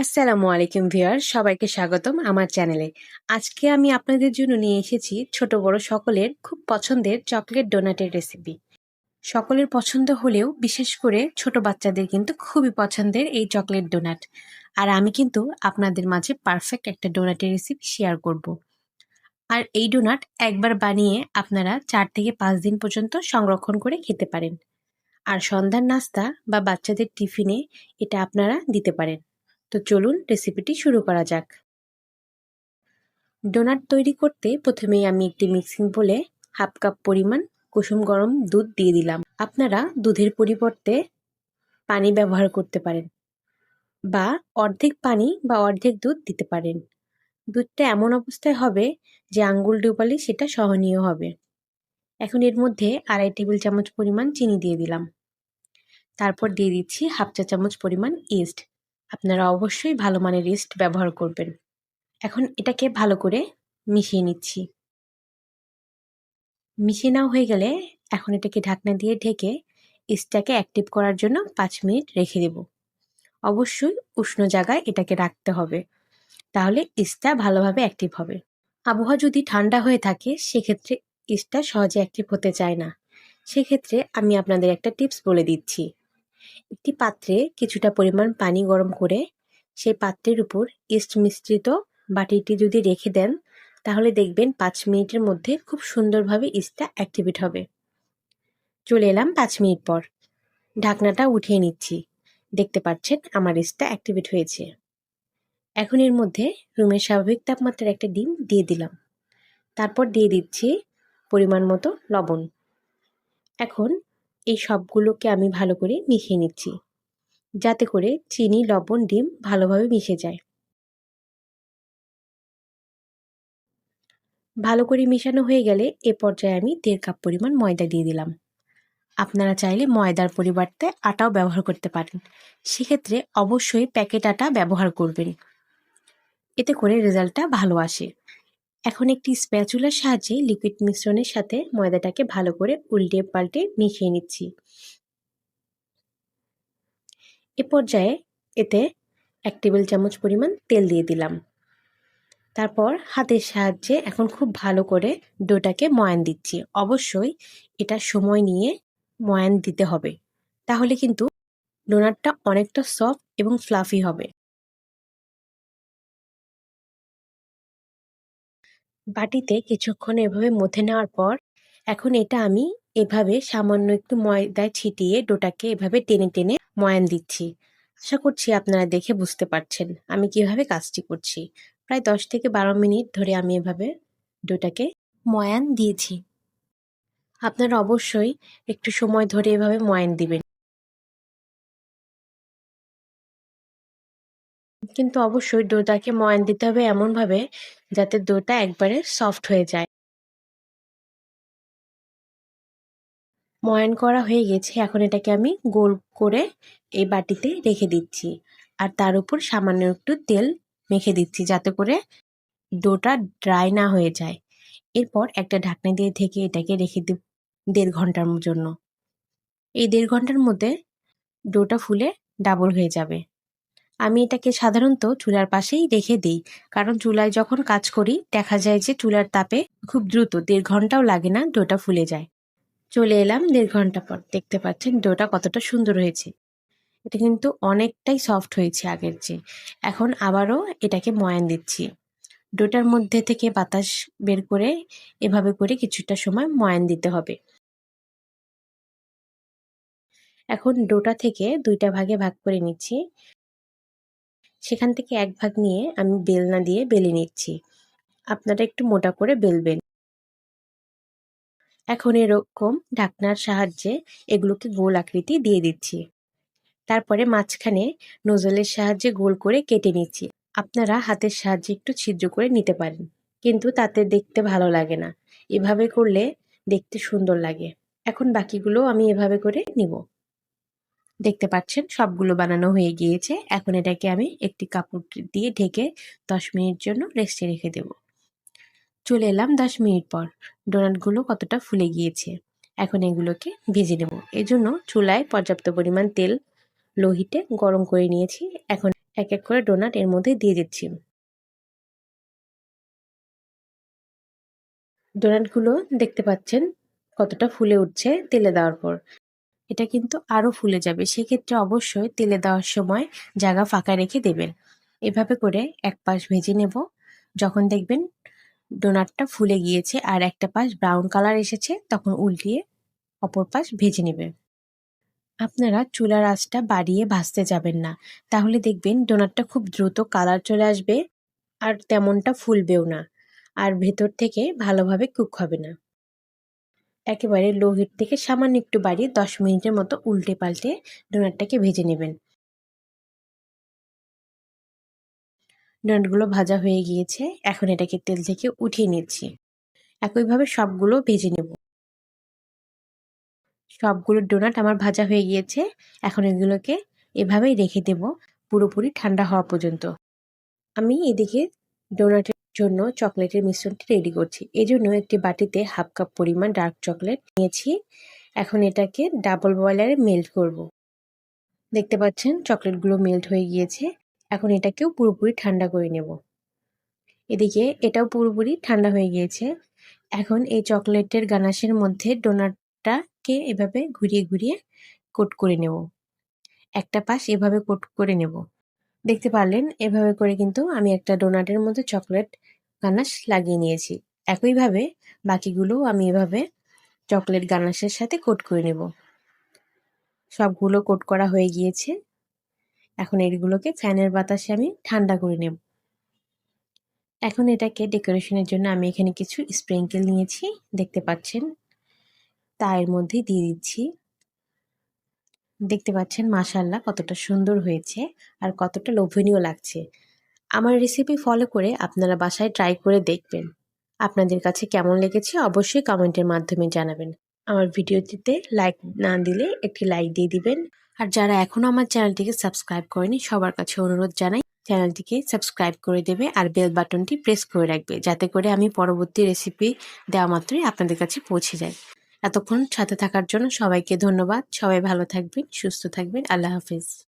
আসসালামু আলাইকুম ভিউয়ার, সবাইকে স্বাগতম আমার চ্যানেলে। আজকে আমি আপনাদের জন্য নিয়ে এসেছি ছোট বড় সকলের খুব পছন্দের চকলেট ডোনাটের রেসিপি। সকলের পছন্দ হলেও বিশেষ করে ছোট বাচ্চাদের কিন্তু খুবই পছন্দের এই চকলেট ডোনাট। আর আমি কিন্তু আপনাদের মাঝে পারফেক্ট একটা ডোনাটের রেসিপি শেয়ার করব। আর এই ডোনাট একবার বানিয়ে আপনারা চার থেকে পাঁচ দিন পর্যন্ত সংরক্ষণ করে খেতে পারেন। আর সন্ধ্যার নাস্তা বা বাচ্চাদের টিফিনে এটা আপনারা দিতে পারেন। তো চলুন রেসিপিটি শুরু করা যাক। ডোনাট তৈরি করতে প্রথমেই আমি একটি মিক্সিং বলে হাফ কাপ পরিমাণ কুসুম গরম দুধ দিয়ে দিলাম। আপনারা দুধের পরিবর্তে পানি ব্যবহার করতে পারেন বা অর্ধেক পানি বা অর্ধেক দুধ দিতে পারেন। দুধটা এমন অবস্থায় হবে যে আঙ্গুল ডুবালে সেটা সহনীয় হবে। এখন এর মধ্যে আড়াই টেবিল চামচ পরিমাণ চিনি দিয়ে দিলাম। তারপর দিয়ে দিচ্ছি হাফ চা চামচ পরিমাণ ইস্ট আপনারা অবশ্যই ভালো মানের ইস্ট ব্যবহার করবেন। এখন এটাকে ভালো করে মিশিয়ে নিচ্ছি। মিশিয়ে নেওয়া হয়ে গেলে এখন এটাকে ঢাকনা দিয়ে ঢেকে ইস্টটাকে অ্যাক্টিভ করার জন্য পাঁচ মিনিট রেখে দেব। অবশ্যই উষ্ণ জায়গায় এটাকে রাখতে হবে। তাহলে ইস্টটা ভালোভাবে অ্যাক্টিভ হবে। আবহাওয়া যদি ঠান্ডা হয়ে থাকে, সেক্ষেত্রে ইস্টটা সহজে অ্যাক্টিভ হতে চায় না। সেক্ষেত্রে আমি আপনাদের একটা টিপস বলে দিচ্ছি। একটি পাত্রে কিছুটা পরিমাণ পানি গরম করে সেই পাত্রের উপর ইস্ট মিশ্রিত বাটিটি যদি রেখে দেন, তাহলে দেখবেন পাঁচ মিনিটের মধ্যে খুব সুন্দরভাবে ইস্টটা অ্যাক্টিভেট হবে। চলে এলাম পাঁচ মিনিট পর। ঢাকনাটা উঠিয়ে নিচ্ছি। দেখতে পাচ্ছেন আমার ইস্টটা অ্যাক্টিভেট হয়েছে। এখন এর মধ্যে রুমের স্বাভাবিক তাপমাত্রার একটা ডিম দিয়ে দিলাম। তারপর দিয়ে দিচ্ছি পরিমাণ মতো লবণ। এখন এই সবগুলোকে আমি ভালো করে মিশিয়ে নিচ্ছি। যাতে করে চিনি, লবণ, ডিম ভালোভাবে মিশে যায়। ভালো করে মেশানো হয়ে গেলে এ পর্যায়ে আমি দেড় কাপ পরিমাণ ময়দা দিয়ে দিলাম। আপনারা চাইলে ময়দার পরিবর্তে আটাও ব্যবহার করতে পারেন। সেক্ষেত্রে অবশ্যই প্যাকেট আটা ব্যবহার করবেন। এতে করে রেজাল্টটা ভালো আসে। এখন একটি স্প্যাচুলার সাহায্যে লিকুইড মিশ্রণের সাথে ময়দাটাকে ভালো করে উল্টে পাল্টে মিশিয়ে নিচ্ছি। এ পর্যায়ে এতে এক টেবিল চামচ পরিমাণ তেল দিয়ে দিলাম। তারপর হাতের সাহায্যে এখন খুব ভালো করে ডোটাকে ময়ান দিচ্ছি। অবশ্যই এটা সময় নিয়ে ময়ান দিতে হবে। তাহলে কিন্তু ডোনাটটা অনেকটা সফট এবং ফ্লাফি হবে। বাটিতে কিছুক্ষণ এভাবে মথে নেওয়ার পর, এখন এটা আমি এভাবে সামান্য একটু ময়দায় ছিটিয়ে ডোটাকে এভাবে টেনে টেনে ময়ান দিচ্ছি। আশা করছি আপনারা দেখে বুঝতে পারছেন আমি কীভাবে কাজটি করছি। প্রায় দশ থেকে বারো মিনিট ধরে আমি এভাবে ডোটাকে ময়ান দিয়েছি। আপনারা অবশ্যই একটু সময় ধরে এভাবে ময়ান দিবেন। কিন্তু অবশ্যই ডোটাকে ময়ান দিতে হবে এমনভাবে যাতে ডোটা একবারে সফট হয়ে যায়। ময়ান করা হয়ে গেছে। এখন এটাকে আমি গোল করে এই বাটিতে রেখে দিচ্ছি। আর তার উপর সামান্য একটু তেল মেখে দিচ্ছি যাতে করে ডোটা ড্রাই না হয়ে যায়। এরপর একটা ঢাকনা দিয়ে থেকে এটাকে রেখে দিব দেড় ঘণ্টার জন্য। এই দেড় ঘণ্টার মধ্যে ডোটা ফুলে ডাবল হয়ে যাবে। আমি এটাকে সাধারণত চুলার পাশেই রেখে দিই। কারণ চুলায় যখন কাজ করি, দেখা যায় যে চুলার তাপে খুব দ্রুত দেড় ঘন্টাও লাগে না ডোটা ফুলে যায়। চলে এলাম দেড় ঘণ্টা পর। দেখতে পাচ্ছেন ডোটা কতটা সুন্দর হয়েছে। এটা কিন্তু অনেকটাই সফট হয়েছে আগের চেয়ে। এখন আবারও এটাকে ময়ান দিচ্ছি। ডোটার মধ্যে থেকে বাতাস বের করে এভাবে করে কিছুটা সময় ময়ান দিতে হবে। এখন ডোটা থেকে দুইটা ভাগে ভাগ করে নিচ্ছি। সেখান থেকে এক ভাগ নিয়ে আমি বেলনা দিয়ে বেলে নিচ্ছি। আপনারা একটু মোটা করে বেলবেন। এখন এরকম ঢাকনার সাহায্যে এগুলোকে গোল আকৃতি দিয়ে দিচ্ছি। তারপরে মাঝখানে নজলের সাহায্যে গোল করে কেটে নিচ্ছি। আপনারা হাতের সাহায্যে একটু ছিদ্র করে নিতে পারেন, কিন্তু তাতে দেখতে ভালো লাগে না। এভাবে করলে দেখতে সুন্দর লাগে। এখন বাকিগুলো আমি এভাবে করে নিব। দেখতে পাচ্ছেন সবগুলো বানানো হয়ে গিয়েছে। এখন এটাকে আমি একটি কাপড় দিয়ে ঢেকে দশ মিনিট জন্য রেস্টে রেখে দেব। চলে এলাম দশ মিনিট পর। ডোনাটগুলো কতটা ফুলে গিয়েছে। এখন এগুলোকে ভেজে নেব। এই জন্য চুলায় পর্যাপ্ত পরিমাণ তেল, লোহিতে গরম করে নিয়েছি। এখন এক এক করে ডোনাট এর মধ্যে দিয়ে দিচ্ছি। ডোনাটগুলো দেখতে পাচ্ছেন কতটা ফুলে উঠছে তেলে দেওয়ার পর। এটা কিন্তু আরও ফুলে যাবে। সেক্ষেত্রে অবশ্যই তেলে দেওয়ার সময় জায়গা ফাঁকা রেখে দেবেন। এভাবে করে এক পাশ ভেজে নেব। যখন দেখবেন ডোনাটটা ফুলে গিয়েছে আর একটা পাশ ব্রাউন কালার এসেছে, তখন উল্টিয়ে অপর পাশ ভেজে নেবে আপনারা চুলার আঁচটা বাড়িয়ে ভাজতে যাবেন না। তাহলে দেখবেন ডোনাটটা খুব দ্রুত কালার চলে আসবে আর তেমনটা ফুলবেও না। আর ভেতর থেকে ভালোভাবে কুক হবে না। একেবারে লো হিট থেকে সামান্য একটু বাড়িয়ে দশ মিনিটের মতো উল্টে পাল্টে ডোনাটটাকে ভেজে নেবেন। ডোনাটগুলো ভাজা হয়ে গিয়েছে, এখন এটাকে তেল থেকে উঠিয়ে নিচ্ছি। একইভাবে সবগুলো ভেজে নেব। সবগুলো ডোনাট আমার ভাজা হয়ে গিয়েছে, এখন এগুলোকে এভাবেই রেখে দেব পুরোপুরি ঠান্ডা হওয়া পর্যন্ত। আমি এদিকে ডোনাটের জন্য চকলেটের মিশ্রণটি রেডি করছি। এই জন্য একটি বাটিতে হাফ কাপ পরিমাণ ডার্ক চকলেট নিয়েছি। এখন এটাকে ডাবল বয়লারে মেল্ট করব। দেখতে পাচ্ছেন চকলেটগুলো মেল্ট হয়ে গিয়েছে। এখন এটাকেও পুরোপুরি ঠান্ডা করে নেব। এদিকে এটাও পুরোপুরি ঠান্ডা হয়ে গিয়েছে। এখন এই চকলেটের গানাশের মধ্যে ডোনাটটাকে এভাবে ঘুরিয়ে ঘুরিয়ে কোট করে নেব। একটা পাশ এভাবে কোট করে নেব। দেখতে পারলেন, এভাবে করে কিন্তু আমি একটা ডোনাটের মধ্যে চকলেট গানাশ লাগিয়ে নিয়েছি। একইভাবে বাকিগুলো আমি এভাবে চকলেট গানাশের সাথে কোট করে নেব। সবগুলো কোট করা হয়ে গিয়েছে। এখন এগুলোকে ফ্যানের বাতাসে আমি ঠান্ডা করে নেব। এখন এটাকে ডেকোরেশনের জন্য আমি এখানে কিছু স্প্রিঙ্কেল নিয়েছি, দেখতে পাচ্ছেন। তা এর মধ্যে দিয়ে দিচ্ছি। দেখতে পাচ্ছেন মাশাল্লাহ কতটা সুন্দর হয়েছে আর কতটা লোভনীয় লাগছে। আমার রেসিপি ফলো করে আপনারা বাসায় ট্রাই করে দেখবেন। আপনাদের কাছে কেমন লেগেছে অবশ্যই কমেন্টের মাধ্যমে জানাবেন। আমার ভিডিওটিতে লাইক না দিলে একটি লাইক দিয়ে দিবেন। আর যারা এখনও আমার চ্যানেলটিকে সাবস্ক্রাইব করেনি, সবার কাছে অনুরোধ জানাই, চ্যানেলটিকে সাবস্ক্রাইব করে দেবে আর বেল বাটনটি প্রেস করে রাখবে, যাতে করে আমি পরবর্তী রেসিপি দেওয়া মাত্রই আপনাদের কাছে পৌঁছে যায়। এতক্ষণ সাথে থাকার জন্য সবাইকে ধন্যবাদ। সবাই ভালো থাকবেন সুস্থ থাকবেন। আল্লাহ হাফিজ।